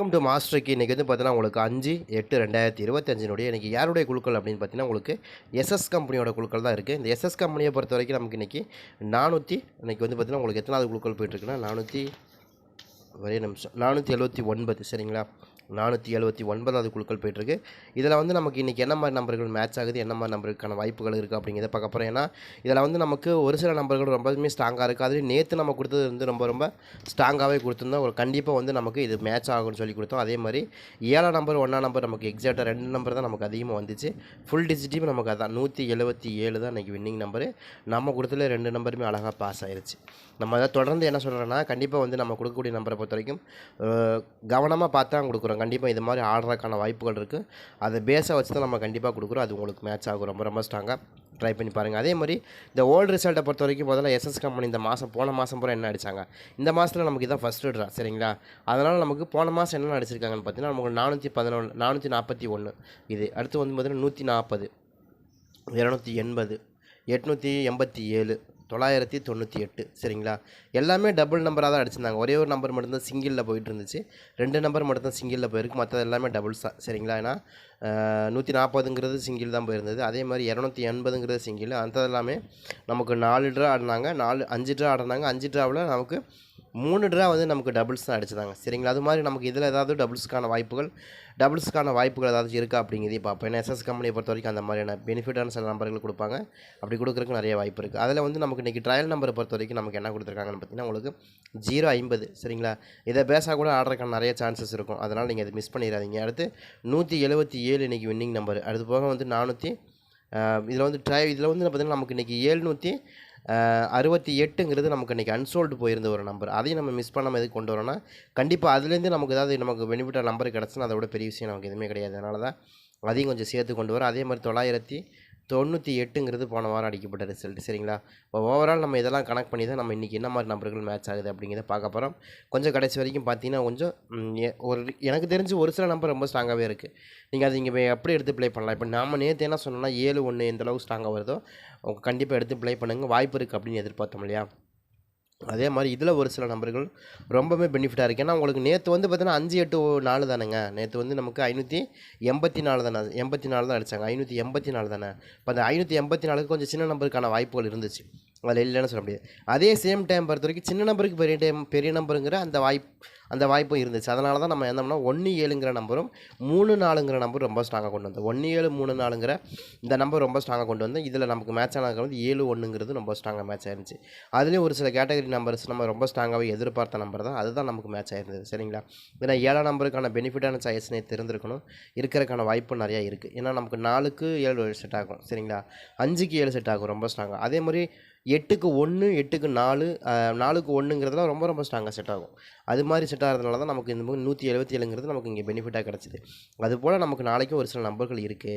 Welcome to மாஸ்டருக்கு இன்றைக்கி வந்து பார்த்தீங்கன்னா உங்களுக்கு அஞ்சு எட்டு ரெண்டாயிரத்தி இருபத்தஞ்சினுடைய இன்றைக்கி யாருடைய குழுக்கள் அப்படின்னு பார்த்தீங்கன்னா உங்களுக்கு எஸ்எஸ் கம்பெனியோட குழுக்கள் தான் இருக்குது இந்த எஸ்எஸ் கம்பெனியை பொறுத்த வரைக்கும் நமக்கு இன்றைக்கி நானூற்றி இன்றைக்கி வந்து பார்த்தீங்கன்னா உங்களுக்கு எத்தனாவது குழுக்கள் போயிட்டுருக்குன்னா நானூற்றி ஒரே நிமிஷம் நானூற்றி எழுபத்தி ஒன்பது சரிங்களா? நானூற்றி எழுபத்தி ஒன்பதாவது குழுக்கள் போயிட்டுருக்கு. இதில் வந்து நமக்கு இன்றைக்கி என்ன மாதிரி நம்பர்கள் மேட்ச் ஆகுது என்ன மாதிரி நம்பருக்கான வாய்ப்புகள் இருக்குது அப்படிங்கிறத பார்க்க போகிறோம் ஏன்னா இதில் வந்து நமக்கு ஒரு சில நம்பர்கள் ரொம்பவுமே ஸ்ட்ராங்காக இருக்குது அதுலேயும் நேற்று நம்ம கொடுத்தது வந்து ரொம்ப ரொம்ப ஸ்ட்ராங்காகவே கொடுத்துருந்தோம். ஒரு கண்டிப்பாக வந்து நமக்கு இது மேட்ச் ஆகும்னு சொல்லி கொடுத்தோம். அதே மாதிரி ஏழாம் நம்பர் ஒன்றாம் நம்பர் நமக்கு எக்ஸாக்டாக ரெண்டு நம்பர் தான் நமக்கு அதிகமாக வந்துச்சு. ஃபுல் டிஜிட்டிவ் நமக்கு அதான் நூற்றி எழுபத்தி ஏழு தான் இன்றைக்கி வின்னிங் நம்பரு நம்ம கொடுத்துல ரெண்டு நம்பருமே அழகாக பாஸ் ஆயிடுச்சு நம்ம அதை தொடர்ந்து என்ன சொல்கிறோன்னா கண்டிப்பாக வந்து நம்ம கொடுக்கக்கூடிய நம்பரை பொறுத்த வரைக்கும் கவனமாக பார்த்து தான் கொடுக்குறோம். கண்டிப்பாக இது மாதிரி ஆடுறதுக்கான வாய்ப்புகள் இருக்குது அதை பேஸை வச்சு தான் நம்ம கண்டிப்பாக கொடுக்குறோம். அது உங்களுக்கு மேட்ச் ஆகும். ரொம்ப ரொம்ப ஸ்ட்ராங்காக ட்ரை பண்ணி பாருங்கள் அதே மாதிரி இந்த ஓல்டு ரிசல்ட்டை பொறுத்த வரைக்கும் முதல்ல எஸ்எஸ் கம்பெனி இந்த மாதம் போன மாதம் பூரா என்ன அடித்தாங்க இந்த மாதத்தில் நமக்கு இதான் ஃபஸ்ட்டு ட்ரா சரிங்களா? அதனால் நமக்கு போன மாதம் என்ன அடிச்சிருக்காங்கன்னு பார்த்தீங்கன்னா நமக்கு நானூற்றி பதினொன்று நானூற்றி நாற்பத்தி ஒன்று இது. அடுத்து வந்து பார்த்தீங்கன்னா நூற்றி நாற்பது இரநூத்தி எண்பது எட்நூற்றி எண்பத்தி ஏழு தொள்ளாயிரத்தி தொண்ணூற்றி எட்டு சரிங்களா? எல்லாமே டபுள் நம்பராக தான் அடிச்சிருந்தாங்க. ஒரே ஒரு நம்பர் மட்டும்தான் சிங்கிளில் போயிட்டு இருந்துச்சு. ரெண்டு நம்பர் மட்டும்தான் சிங்கிளில் போயிருக்கு. மற்றது எல்லாமே டபுள்ஸ் தான் சரிங்களா? ஏன்னா நூற்றி நாற்பதுங்கிறது சிங்கிள் தான் போயிருந்தது. அதே மாதிரி இரநூத்தி எண்பதுங்கிறது சிங்கிள் அந்த எல்லாமே நமக்கு நாலு ட்ரா ஆடினாங்க. நாலு அஞ்சு ட்ரா ஆடினாங்க. அஞ்சு ட்ராவில் நமக்கு மூணு ட்ரா வந்து நமக்கு டபுள்ஸ் தான் அடிச்சிதாங்க. சரிங்களா? அது மாதிரி நமக்கு இதில் ஏதாவது டபுள்ஸ்க்கான வாய்ப்புகள் டபுள்ஸ்க்கான வாய்ப்புகள் ஏதாவது இருக்கா அப்படிங்கிறதே பார்ப்போம். ஏன்னா எஸ்எஸ் கம்பெனியை பொறுத்த வரைக்கும் அந்த மாதிரியான பெனிஃபிட்டான சில நம்பர்கள் கொடுப்பாங்க. அப்படி கொடுக்குறதுக்கு நிறைய வாய்ப்பு இருக்குது அதில் வந்து நமக்கு இன்றைக்கி ட்ரையல் நம்பரை பொறுத்த வரைக்கும் நமக்கு என்ன கொடுத்துருக்காங்கன்னு பார்த்தீங்கன்னா உங்களுக்கு ஜீரோ ஐம்பது சரிங்களா? இதை பேஸாக கூட ஆடுறதுக்கான நிறைய சான்சஸ் இருக்கும். அதனால் நீங்கள் அதை மிஸ் பண்ணிடாதீங்க. அடுத்து நூற்றி எழுபத்தி ஏழு இன்றைக்கி வின்னிங் நம்பர் அடுத்து போக வந்து நானூற்றி இதில் வந்து ட்ரை இதில் வந்து பார்த்திங்கன்னா நமக்கு இன்றைக்கி ஏழ்நூற்றி அறுபத்தி எட்டுங்கிறது நமக்கு இன்றைக்கி அன்சோல்டு போயிருந்த ஒரு நம்பர் அதையும் நம்ம மிஸ் பண்ணாமல் எதுக்கு கொண்டு வரோன்னா கண்டிப்பாக அதுலேருந்து நமக்கு ஏதாவது நமக்கு பெனிஃபிட்டாக நம்பர் கிடச்சுன்னா அதை விட பெரிய விஷயம் நமக்கு எதுவுமே கிடையாது. அதனால தான் அதையும் கொஞ்சம் சேர்த்து கொண்டு வரோம். அதே மாதிரி தொள்ளாயிரத்தி தொண்ணூற்றி எட்டுங்கிறது போன வாரம் அடிக்கப்பட்ட ரிசல்ட் சரிங்களா? இப்போ ஓவரால் நம்ம இதெல்லாம் கனெக்ட் பண்ணி தான் நம்ம இன்றைக்கி என்ன மாதிரி நம்பர்கள் மேட்ச் ஆகுது அப்படிங்கிறத பார்க்க போகிறோம் கொஞ்சம் கடைசி வரைக்கும் பார்த்தீங்கன்னா கொஞ்சம் ஒரு எனக்கு தெரிஞ்சு ஒரு சில நம்பர் ரொம்ப ஸ்ட்ராங்காகவே இருக்குது நீங்கள் அது இங்கே எப்படி எடுத்து ப்ளே பண்ணலாம்? இப்போ நாம நேற்று என்ன சொன்னோம்னா ஏழு ஒன்று எந்தளவுக்கு ஸ்ட்ராங்காக வருதோ கண்டிப்பாக எடுத்து ப்ளே பண்ணுங்கள் வாய்ப்பு இருக்குது அப்படின்னு எதிர்பார்த்தோம் இல்லையா? அதே மாதிரி இதில் ஒரு சில நம்பர்கள் ரொம்பவே பெனிஃபிட்டாக இருக்குது ஏன்னா உங்களுக்கு நேற்று வந்து பார்த்தீங்கன்னா அஞ்சு எட்டு நாலு தானேங்க. நேற்று வந்து நமக்கு ஐநூற்றி எண்பத்தி நாலு தானே எண்பத்தி நாலு தான் அடித்தாங்க ஐநூற்றி எண்பத்தி நாலு தானே. இப்போ அந்த ஐநூற்றி எண்பத்தி நாலுக்கு கொஞ்சம் சின்ன நம்பருக்கான வாய்ப்புகள் இருந்துச்சு. அதில் இல்லைன்னு சொல்ல முடியாது. அதே சேம் டைம் பொறுத்த வரைக்கும் சின்ன நம்பருக்கு பெரிய டைம் பெரிய நம்பருங்கிற அந்த வாய்ப்பு அந்த வாய்ப்பும் இருந்துச்சு. அதனால தான் நம்ம என்னம்னா ஒன்று ஏழுங்கிற நம்பரும் மூணு நாலுங்கிற நம்பர் ரொம்ப ஸ்ட்ராங்காக கொண்டு வந்தோம். ஒன்று ஏழு மூணு நாலுங்கிற இந்த நம்பர் ரொம்ப ஸ்ட்ராங்காக கொண்டு வந்தோம். இதில் நமக்கு மேட்ச் ஆனதுக்கு வந்து ஏழு ஒன்றுங்கிறது ரொம்ப ஸ்ட்ராங்காக மேட்ச் ஆயிருந்துச்சு. அதுலேயும் ஒரு சில கேட்டகரி நம்பர்ஸ் நம்ம ரொம்ப ஸ்ட்ராங்காகவே எதிர்பார்த்த நம்பர் தான். அதுதான் நமக்கு மேட்ச் ஆயிருந்தது. சரிங்களா? ஏன்னா ஏழாம் நம்பருக்கான பெனிஃபிட்டான சாய்ஸ்னே தெரிஞ்சிருக்கணும் இருக்கிறதுக்கான வாய்ப்பு நிறையா இருக்குது ஏன்னா நமக்கு நாலுக்கு ஏழு செட் ஆகும். சரிங்களா? அஞ்சுக்கு ஏழு செட் ஆகும். ரொம்ப ஸ்ட்ராங்காக அதே மாதிரி எட்டுக்கு ஒன்று எட்டுக்கு நாலு நாலுக்கு ஒன்றுங்கிறதுலாம் ரொம்ப ரொம்ப ஸ்ட்ராங்காக செட் ஆகும். அது மாதிரி செட் ஆகிறதுனால தான் நமக்கு இந்த மாதிரி நூற்றி எழுபத்தி ஏழுங்கிறது நமக்கு இங்கே பெனிஃபிட்டாக கிடச்சிது. அதுபோல் நமக்கு நாளைக்கும் ஒரு சில நம்பர்கள் இருக்குது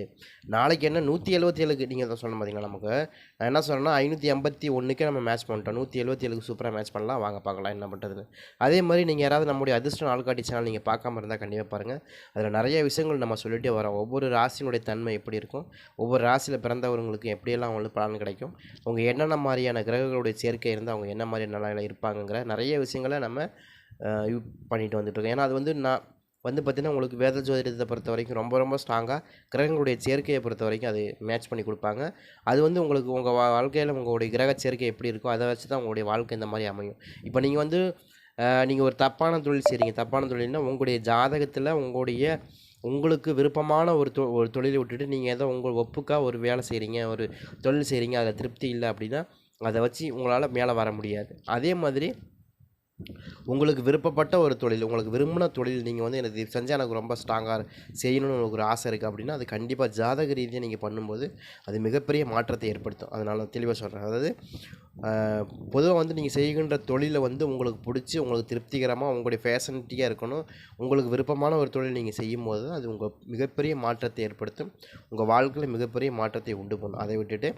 நாளைக்கு என்ன நூற்றி எழுபத்தி ஏழுக்கு நீங்கள் தான் சொன்ன பார்த்தீங்களா நமக்கு? நான் என்ன சொல்கிறேன்னா ஐநூற்றி ஐம்பத்தி ஒன்றுக்கே நம்ம மேட்ச் பண்ணிட்டோம். நூற்றி எழுபத்தி ஏழுக்கு சூப்பராக மேட்ச் பண்ணலாம். வாங்க பார்க்கலாம் என்ன பண்ணுறதுன்னு அதே மாதிரி நீங்கள் யாராவது நம்முடைய அதிர்ஷ்டம் ஆள்காட்டி சேனல் நீங்கள் பார்க்காம இருந்தால் கண்டிப்பாக பாருங்கள் அதில் நிறைய விஷயங்கள் நம்ம சொல்லிட்டே வரோம். ஒவ்வொரு ராசியினுடைய தன்மை எப்படி இருக்கும்? ஒவ்வொரு ராசியில் பிறந்தவங்களுக்கு எப்படியெல்லாம் அவங்களுக்கு பலன் கிடைக்கும்? அவங்க என்னென்ன மாதிரியான கிரகங்களுடைய சேர்க்கை இருந்தால் அவங்க என்ன மாதிரி நிலையில இருப்பாங்கங்கிற நிறைய விஷயங்களை நம்ம பண்ணிட்டு வந்துட்டு இருக்கோம். ஏன்னா அது வந்து நான் வந்து பார்த்திங்கன்னா உங்களுக்கு வேத ஜோதிடத்தை பொறுத்த வரைக்கும் ரொம்ப ரொம்ப ஸ்ட்ராங்காக கிரகங்களுடைய சேர்க்கையை பொறுத்த வரைக்கும் அது மேட்ச் பண்ணி கொடுப்பாங்க. அது வந்து உங்களுக்கு உங்கள் வாழ்க்கையில் உங்களுடைய கிரக சேர்க்கை எப்படி இருக்கோ அதை வச்சு தான் உங்களுடைய வாழ்க்கை இந்த மாதிரி அமையும். இப்போ நீங்கள் வந்து நீங்கள் ஒரு தப்பான தொழில் செய்கிறீங்க தப்பான தொழில்னா உங்களுடைய ஜாதகத்தில் உங்களுடைய உங்களுக்கு விருப்பமான ஒரு தொ ஒரு தொழிலை விட்டுட்டு நீங்கள் ஏதோ உங்கள் ஒப்புக்கா ஒரு வேலை செய்கிறீங்க ஒரு தொழில் செய்கிறீங்க அதில் திருப்தி இல்லை அப்படின்னா அதை வச்சு உங்களால் மேலே வர முடியாது. அதே மாதிரி உங்களுக்கு விருப்பப்பட்ட ஒரு தொழில் உங்களுக்கு விரும்பின தொழில் நீங்கள் வந்து எனக்கு இது செஞ்சால் எனக்கு ரொம்ப ஸ்ட்ராங்காக செய்யணும்னு உங்களுக்கு ஒரு ஆசை இருக்குது அப்படின்னா அது கண்டிப்பாக ஜாதக ரீதியாக நீங்கள் பண்ணும்போது அது மிகப்பெரிய மாற்றத்தை ஏற்படுத்தும். அதனால் தெளிவாக சொல்கிறேன் அதாவது பொதுவாக வந்து நீங்கள் செய்கின்ற தொழிலை வந்து உங்களுக்கு பிடிச்சி உங்களுக்கு திருப்திகரமாக உங்களுடைய ஃபேஷனிட்டியாக இருக்கணும். உங்களுக்கு விருப்பமான ஒரு தொழில் நீங்கள் செய்யும் போது அது உங்கள் மிகப்பெரிய மாற்றத்தை ஏற்படுத்தும். உங்கள் வாழ்க்கையில் மிகப்பெரிய மாற்றத்தை உண்டு பண்ணும். அதை விட்டுட்டு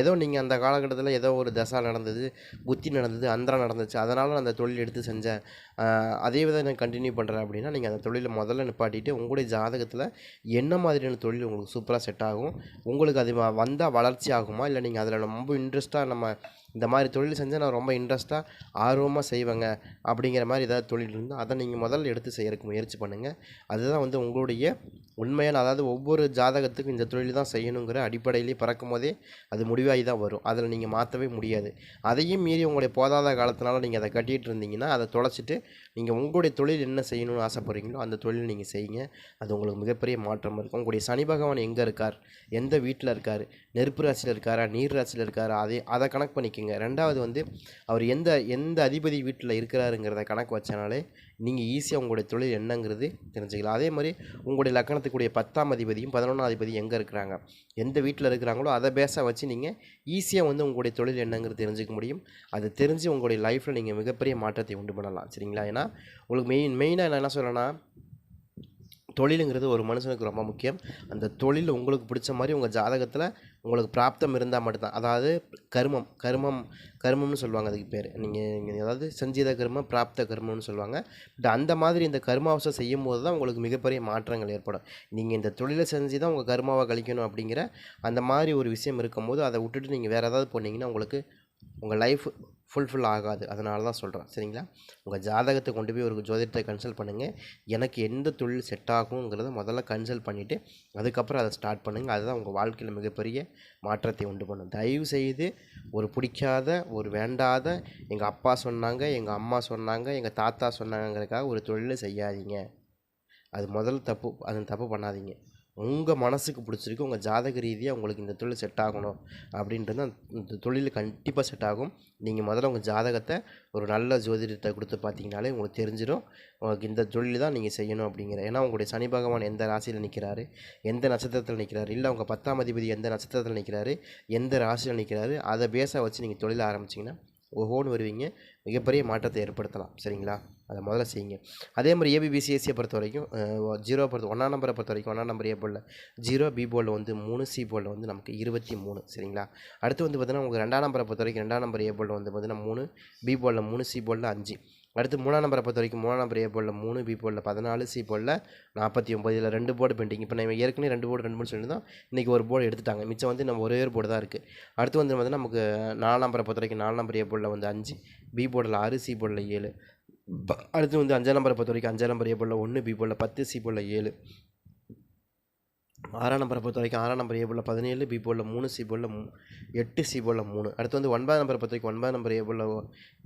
ஏதோ நீங்கள் அந்த காலகட்டத்தில் ஏதோ ஒரு தசா நடந்தது புத்தி நடந்தது அந்தரம் நடந்துச்சு அதனால் அந்த தொழில் எடுத்து செஞ்சேன். அதே விதம் நான் கண்டினியூ பண்ணுறேன் அப்படின்னா நீங்கள் அந்த தொழிலை முதல்ல நிப்பாட்டிட்டு உங்களுடைய ஜாதகத்தில் என்ன மாதிரியான தொழில் உங்களுக்கு சூப்பராக செட் ஆகும்? உங்களுக்கு அது வந்தால் வளர்ச்சி ஆகுமா? இல்லை நீங்கள் அதில் ரொம்ப இன்ட்ரெஸ்ட்டாக நம்ம இந்த மாதிரி தொழில் செஞ்சால் நான் ரொம்ப இன்ட்ரெஸ்ட்டாக ஆர்வமாக செய்வேங்க. அப்படிங்கிற மாதிரி ஏதாவது தொழில் இருந்தால் அதை நீங்கள் முதல்ல எடுத்து செய்யறதுக்கு முயற்சி பண்ணுங்கள் அதுதான் வந்து உங்களுடைய உண்மையான அதாவது ஒவ்வொரு ஜாதகத்துக்கும் இந்த தொழில் தான் செய்யணுங்கிற அடிப்படையிலேயே பிறக்கும் போதே அது முடிவாகி தான் வரும். அதில் நீங்கள் மாற்றவே முடியாது. அதையும் மீறி உங்களுடைய போதாத காலத்தினால நீங்கள் அதை கட்டிகிட்டு இருந்தீங்கன்னா அதை தொலைச்சிட்டு நீங்கள் உங்களுடைய தொழில் என்ன செய்யணும்னு ஆசைப்பட்றீங்களோ அந்த தொழில் நீங்கள் செய்யுங்க. அது உங்களுக்கு மிகப்பெரிய மாற்றம் இருக்கும். உங்களுடைய சனி பகவான் எங்கே இருக்கார்? எந்த வீட்டில் இருக்கார்? நெருப்பு ராசியில் இருக்காரா? நீர் ராசியில் இருக்காரா? அதை அதை கணக்கு பண்ணிக்க ஓகேங்க ரெண்டாவது வந்து அவர் எந்த எந்த அதிபதி வீட்டில் இருக்கிறாருங்கிறத கணக்கு வச்சனாலே நீங்கள் ஈஸியாக உங்களுடைய தொழில் என்னங்கிறது தெரிஞ்சுக்கலாம். அதே மாதிரி உங்களுடைய லக்கணத்துக்குடைய பத்தாம் அதிபதியும் பதினொன்றாம் அதிபதியும் எங்கே இருக்கிறாங்க? எந்த வீட்டில் இருக்கிறாங்களோ அதை பேஸாக வச்சு நீங்கள் ஈஸியாக வந்து உங்களுடைய தொழில் என்னங்கிறது தெரிஞ்சுக்க முடியும். அது தெரிஞ்சு உங்களுடைய லைஃப்பில் நீங்கள் மிகப்பெரிய மாற்றத்தை உண்டு பண்ணலாம். சரிங்களா? ஏன்னா உங்களுக்கு மெயின் மெயினாக நான் என்ன சொல்கிறேன்னா தொழிலுங்கிறது ஒரு மனுஷனுக்கு ரொம்ப முக்கியம். அந்த தொழில் உங்களுக்கு பிடிச்ச மாதிரி உங்கள் ஜாதகத்தில் உங்களுக்கு பிராப்தம் இருந்தால் மட்டும்தான். அதாவது கர்மம் கர்மம் கர்மம்னு சொல்லுவாங்க அதுக்கு பேர். நீங்கள் அதாவது சஞ்சீத கர்மம் பிராப்த கர்மம்னு சொல்லுவாங்க. பட் அந்த மாதிரி இந்த கர்மாவசம் செய்யும் போது தான் உங்களுக்கு மிகப்பெரிய மாற்றங்கள் ஏற்படும். நீங்கள் இந்த தொழிலை செஞ்சு தான் உங்கள் கர்மாவை கழிக்கணும் அப்படிங்கிற அந்த மாதிரி ஒரு விஷயம் இருக்கும்போது அதை விட்டுட்டு நீங்கள் வேறு ஏதாவது போனீங்கன்னா உங்களுக்கு உங்கள் லைஃப் ஃபுல்ஃபில் ஆகாது. அதனால தான் சொல்கிறேன் சரிங்களா? உங்கள் ஜாதகத்தை கொண்டு போய் ஒரு ஜோதிடத்தை கன்சல்ட் பண்ணுங்கள் எனக்கு எந்த தொழில் செட் ஆகுங்கிறத முதல்ல கன்சல்ட் பண்ணிவிட்டு அதுக்கப்புறம் அதை ஸ்டார்ட் பண்ணுங்கள் அதுதான் உங்கள் வாழ்க்கையில் மிகப்பெரிய மாற்றத்தை உண்டு பண்ணும். தயவு செய்து ஒரு பிடிக்காத ஒரு வேண்டாத எங்கள் அப்பா சொன்னாங்க எங்கள் அம்மா சொன்னாங்க எங்கள் தாத்தா சொன்னாங்கங்கிறதுக்காக ஒரு தொழிலை செய்யாதீங்க. அது முதல் தப்பு. அது தப்பு பண்ணாதீங்க. உங்கள் மனசுக்கு பிடிச்சிருக்கு உங்கள் ஜாதக ரீதியாக உங்களுக்கு இந்த தொழில் செட் ஆகணும் அப்படின்றது அந்த தொழில் கண்டிப்பாக செட் ஆகும். நீங்கள் முதல்ல உங்கள் ஜாதகத்தை ஒரு நல்ல ஜோதிடத்தை கொடுத்து பார்த்தீங்கனாலே உங்களுக்கு தெரிஞ்சிடும் உங்களுக்கு இந்த தொழில் தான் நீங்கள் செய்யணும் அப்படிங்கிற ஏன்னா உங்களுடைய சனி பகவான் எந்த ராசியில் நிற்கிறாரு எந்த நட்சத்திரத்தில் நிற்கிறாரு இல்லை உங்கள் பத்தாம் அதிபதி எந்த நட்சத்திரத்தில் நிற்கிறாரு எந்த ராசியில் நிற்கிறாரு அதை பேஸாக வச்சு நீங்கள் தொழில் ஆரம்பிச்சிங்கன்னா ஓஹோன்னு வருவீங்க. மிகப்பெரிய மாற்றத்தை ஏற்படுத்தலாம். சரிங்களா? அதை முதல்ல செய்யுங்க. அதே மாதிரி ஏபிபிசிஎஸ்சியை பொறுத்த வரைக்கும் ஜீரோ பொறுத்த ஒன்றாம் நம்பரை பொறுத்த வரைக்கும் ஒன்றாம் நம்பர் ஏ ஜீரோ பி போர்டில் வந்து மூணு சி போர்டில் வந்து நமக்கு இருபத்தி மூணு. சரிங்களா? அடுத்து வந்து பார்த்திங்கன்னா உங்களுக்கு ரெண்டாம் நம்பரை பொறுத்த வரைக்கும் ரெண்டாம் நம்பர் ஏ வந்து பார்த்தீங்கன்னா மூணு பி போலில் மூணு சி போலில் அஞ்சு. அடுத்து மூணாம் நம்பரை பொறுத்த வரைக்கும் மூணாம் நம்பர் ஏ போர்டில் மூணு பி போலில் பதினாலு சி போலில் நாற்பத்தி ஒம்பது இதில் ரெண்டு போர்டு பெண்டிங் இப்போ நம்ம ஏற்கனவே ரெண்டு போர்டு ரெண்டு போர்டு சொல்லியிருந்தோம் இன்றைக்கி ஒரு போர்டு எடுத்துட்டாங்க. மிச்சம் வந்து நம்ம ஒரே ஒரு போர்டு தான் இருக்குது அடுத்து வந்து வந்து நமக்கு நாலாம் நம்பரை பொறுத்த வரைக்கும் நாலாம் நம்பர் ஏ போலில் வந்து அஞ்சு பி போர்டில் ஆறு சி போர்டில் ஏழு. ப- அடுத்து வந்து அஞ்சாம் நம்பரை பொறுத்த வரைக்கும் அஞ்சாம் நம்பர் ஏ போர்டில் ஒன்று பி போர்டில் பத்து சி போர்டில் ஏழு. ஆறாம் நம்பரை பொறுத்த வரைக்கும் ஆறாம் நம்பர் ஏ போர்டில் பதினேழு பி போர்டில் மூணு சி போர்டில் எட்டு சி போர்டில் மூணு அடுத்து வந்து ஒன்பதாம் நம்பரை பொறுத்த வரைக்கும் ஒன்பதாம் நம்பர் ஏ போர்டில்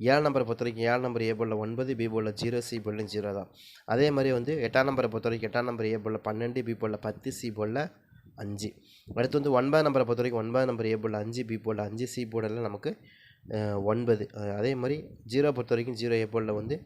ஏழு நம்பரை பொறுத்த வரைக்கும் ஏழு நம்பர் ஏ போர்டில் ஒன்பது பி போர்டில் ஜீரோ சி போர்டில் ஜீரோ தான் அதே மாதிரி வந்து எட்டாம் நம்பரை பொறுத்த வரைக்கும் எட்டாம் நம்பர் ஏ போர்டில் பன்னெண்டு பி போர்டில் பத்து சி போர்டில் அஞ்சு அடுத்து வந்து ஒன்பது நம்பரை பொறுத்த வரைக்கும் ஒன்பது நம்பர் ஏ போர்டில் அஞ்சு பி போர்டில் அஞ்சு சி போர்டில் நமக்கு ஒன்பது. அதே மாதிரி ஜீரோ பொறுத்த வரைக்கும் ஜீரோ ஏ போர்டில் வந்து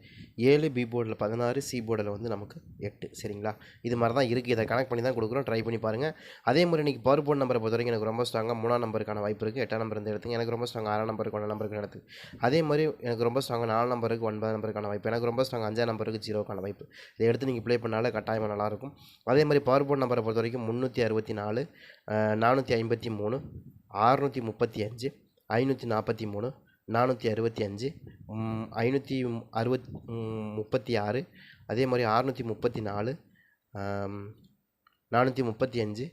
ஏழு பி போர்டில் பதினாறு சி போர்டில் வந்து நமக்கு எட்டு. சரிங்களா? இது மாதிரி தான் இருக்குது இதை கனெக்ட் பண்ணி தான் கொடுக்குறோம். ட்ரை பண்ணி பாருங்கள் அதே மாதிரி இன்றைக்கி பவர் போர்ட் நம்பரை பொறுத்த வரைக்கும் எனக்கு ரொம்ப ஸ்ட்ராங்காக மூணாம் நம்பருக்கான வாய்ப்பு இருக்குது எட்டாம் நம்பர் இந்த இடத்துக்கு எனக்கு ரொம்ப ஸ்ட்ராங் ஆறாம் நம்பருக்கு ஒன்றாம் நம்பருக்கு இடத்துக்கு அதே மாதிரி எனக்கு ரொம்ப ஸ்ட்ராங்காக நாலு நம்பருக்கு ஒன்பது நம்பருக்கான வாய்ப்பு. எனக்கு ரொம்ப ஸ்ட்ராங் அஞ்சாம் நம்பருக்கு ஜீரோக்கான வாய்ப்பு. இதை எடுத்து நீங்கள் ப்ளே பண்ணாலே கட்டாயமாக நல்லாயிருக்கும். அதே மாதிரி பவர் போர்ட் நம்பரை பொறுத்த வரைக்கும் முந்நூற்றி அறுபத்தி நாலு நானூற்றி ஐம்பத்தி மூணு அறுநூற்றி முப்பத்தி அஞ்சு ஐநூற்றி நாற்பத்தி மூணு நானூற்றி அறுபத்தி அஞ்சு ஐநூற்றி அறுபத் முப்பத்தி ஆறு அதே மாதிரி அறுநூற்றி முப்பத்தி நாலு நானூற்றி முப்பத்தி அஞ்சு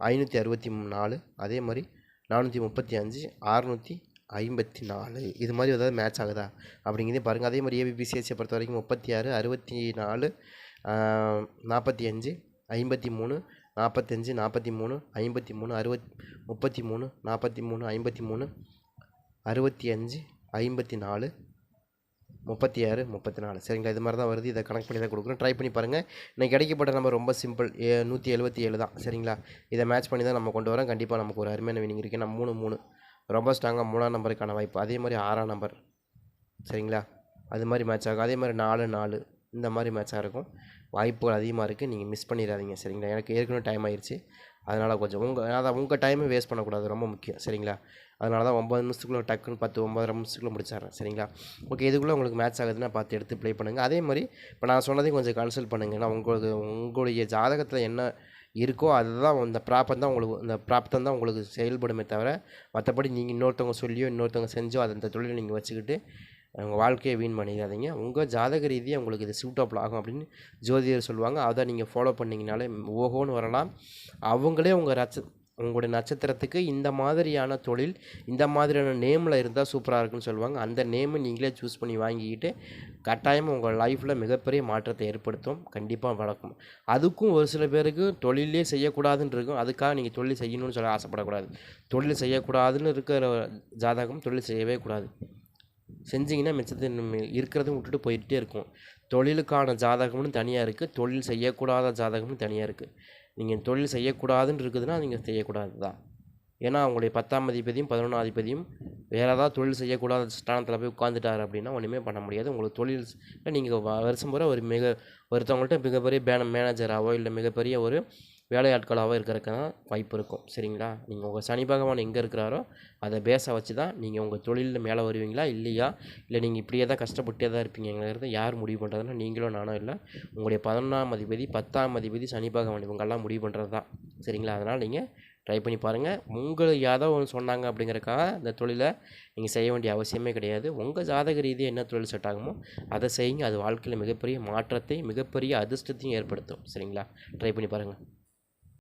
ஐநூற்றி அறுபத்தி நாலு அதே மாதிரி நானூற்றி முப்பத்தி அஞ்சு அறுநூற்றி ஐம்பத்தி நாலு. இது மாதிரி ஏதாவது மேட்ச் ஆகுதா? அப்படிங்கிறதே பாருங்கள் அதே மாதிரி ஏபிபிசிஎஸ்சியை பொறுத்த வரைக்கும் முப்பத்தி ஆறு அறுபத்தி நாலு நாற்பத்தி அஞ்சு ஐம்பத்தி மூணு நாற்பத்தஞ்சு நாற்பத்தி மூணு ஐம்பத்தி மூணு அறுபத் முப்பத்தி மூணு நாற்பத்தி மூணு ஐம்பத்தி மூணு அறுபத்தி அஞ்சு ஐம்பத்தி நாலு முப்பத்தி ஆறு முப்பத்தி நாலு சரிங்களா? இது மாதிரி தான் வருது. இதை கனெக்ட் பண்ணி தான் கொடுக்குறோம். ட்ரை பண்ணி பாருங்கள் இன்னைக்கு கிடைக்கப்பட்ட நம்ம ரொம்ப சிம்பிள் ஏ நூற்றி எழுபத்தி ஏழு தான். சரிங்களா? இதை மேட்ச் பண்ணி தான் நம்ம கொண்டு வரோம். கண்டிப்பாக நமக்கு ஒரு அருமையான வினிங் இருக்குது நம்ம மூணு மூணு. ரொம்ப ஸ்ட்ராங்காக மூணாம் நம்பருக்கான வாய்ப்பு. அதே மாதிரி ஆறாம் நம்பர் சரிங்களா? அது மாதிரி மேட்ச் ஆகும். அதே மாதிரி நாலு நாலு. இந்த மாதிரி மேட்சாக இருக்கும். வாய்ப்புகள் அதிகமாக இருக்குது நீங்கள் மிஸ் பண்ணிடாதீங்க சரிங்களா? எனக்கு ஏற்கனவே டைம் ஆயிடுச்சு அதனால் கொஞ்சம் உங்கள் அதான் உங்கள் டைமை வேஸ்ட் பண்ணக்கூடாது. ரொம்ப முக்கியம். சரிங்களா? அதனால தான் ஒம்பது நிமிஷத்துக்குள்ளே டக்குன்னு பத்து ஒம்பது நிமிஷத்துக்குள்ளே முடிச்சிடுறேன். சரிங்களா? ஓகே இதுக்குள்ளே உங்களுக்கு மேட்ச் ஆகுதுன்னா பார்த்து எடுத்து ப்ளே பண்ணுங்கள் அதே மாதிரி இப்போ நான் சொன்னதையும் கொஞ்சம் கன்சல்ட் பண்ணுங்கள் நான் உங்களுக்கு உங்களுடைய ஜாதகத்தில் என்ன இருக்கோ அதுதான் அந்த ப்ராப்தம் தான் உங்களுக்கு இந்த ப்ராப்தம் தான் உங்களுக்கு செயல்படுமே தவிர மற்றபடி நீங்கள் இன்னொருத்தவங்க சொல்லியோ இன்னொருத்தவங்க செஞ்சோ அந்த தொழிலை நீங்கள் வச்சுக்கிட்டு உங்கள் வாழ்க்கையை வீண் பண்ணிடாதீங்க. உங்கள் ஜாதக ரீதியாக உங்களுக்கு இது சூட்டபிள் ஆகும் அப்படின்னு ஜோதிடர் சொல்லுவாங்க. அதை நீங்கள் ஃபாலோ பண்ணிங்கனாலே ஓஹோன்னு வரலாம். அவங்களே உங்கள் ரச்ச உங்களுடைய நட்சத்திரத்துக்கு இந்த மாதிரியான தொழில் இந்த மாதிரியான நேமில் இருந்தால் சூப்பராக இருக்குன்னு சொல்லுவாங்க. அந்த நேமை நீங்களே சூஸ் பண்ணி வாங்கிக்கிட்டு கட்டாயம் உங்கள் லைஃப்பில் மிகப்பெரிய மாற்றத்தை ஏற்படுத்தும். கண்டிப்பாக வளர்க்கும் அதுக்கும் ஒரு சில பேருக்கு தொழிலே செய்யக்கூடாதுன்னு இருக்கும். அதுக்காக நீங்கள் தொழில் செய்யணும்னு சொல்ல ஆசைப்படக்கூடாது. தொழில் செய்யக்கூடாதுன்னு இருக்கிற ஜாதகம் தொழில் செய்யவே கூடாது. செஞ்சீங்கன்னா மிச்சத்தை இருக்கிறதும் விட்டுட்டு போயிட்டே இருக்கும். தொழிலுக்கான ஜாதகம்னு தனியாக இருக்குது தொழில் செய்யக்கூடாத ஜாதகம்னு தனியாக இருக்குது நீங்கள் தொழில் செய்யக்கூடாதுன்னு இருக்குதுன்னா நீங்கள் செய்யக்கூடாது தான். ஏன்னா அவங்களுடைய பத்தாம் அதிபதியும் பதினொன்றாம் அதிபதியும் வேறு ஏதாவது தொழில் செய்யக்கூடாத ஸ்தானத்தில் போய் உட்காந்துட்டார் அப்படின்னா ஒன்றுமே பண்ண முடியாது. உங்களுக்கு தொழில் நீங்கள் வருஷம் பூரா ஒரு மிக ஒருத்தவங்கள்ட்ட மிகப்பெரிய பேன மேனேஜராகவோ இல்லை மிகப்பெரிய ஒரு வேலையாட்களாகவும் இருக்கிறதுக்கு தான் வாய்ப்பு இருக்கும். சரிங்களா? நீங்கள் உங்கள் சனி பகவான் எங்கே இருக்கிறாரோ அதை பேச வச்சு தான் நீங்கள் உங்கள் தொழிலில் மேலே வருவீங்களா இல்லையா? இல்லை நீங்கள் இப்படியே தான் கஷ்டப்பட்டே தான் இருப்பீங்கிறத யார் முடிவு பண்ணுறதுனா நீங்களும் நானும் இல்லை. உங்களுடைய பதினொன்றாம் அதிபதி பத்தாம் அதிபதி சனி பகவான் இவங்கெல்லாம் முடிவு பண்ணுறது தான். சரிங்களா? அதனால் நீங்கள் ட்ரை பண்ணி பாருங்கள் உங்களுக்கு யாதோ ஒன்று சொன்னாங்க அப்படிங்கிறக்காக இந்த தொழிலை நீங்கள் செய்ய வேண்டிய அவசியமே கிடையாது. உங்கள் ஜாதக ரீதியாக என்ன தொழில் செட் ஆகுமோ அதை செய்யுங்க. அது வாழ்க்கையில் மிகப்பெரிய மாற்றத்தை மிகப்பெரிய அதிர்ஷ்டத்தையும் ஏற்படுத்தும். சரிங்களா? ட்ரை பண்ணி பாருங்கள்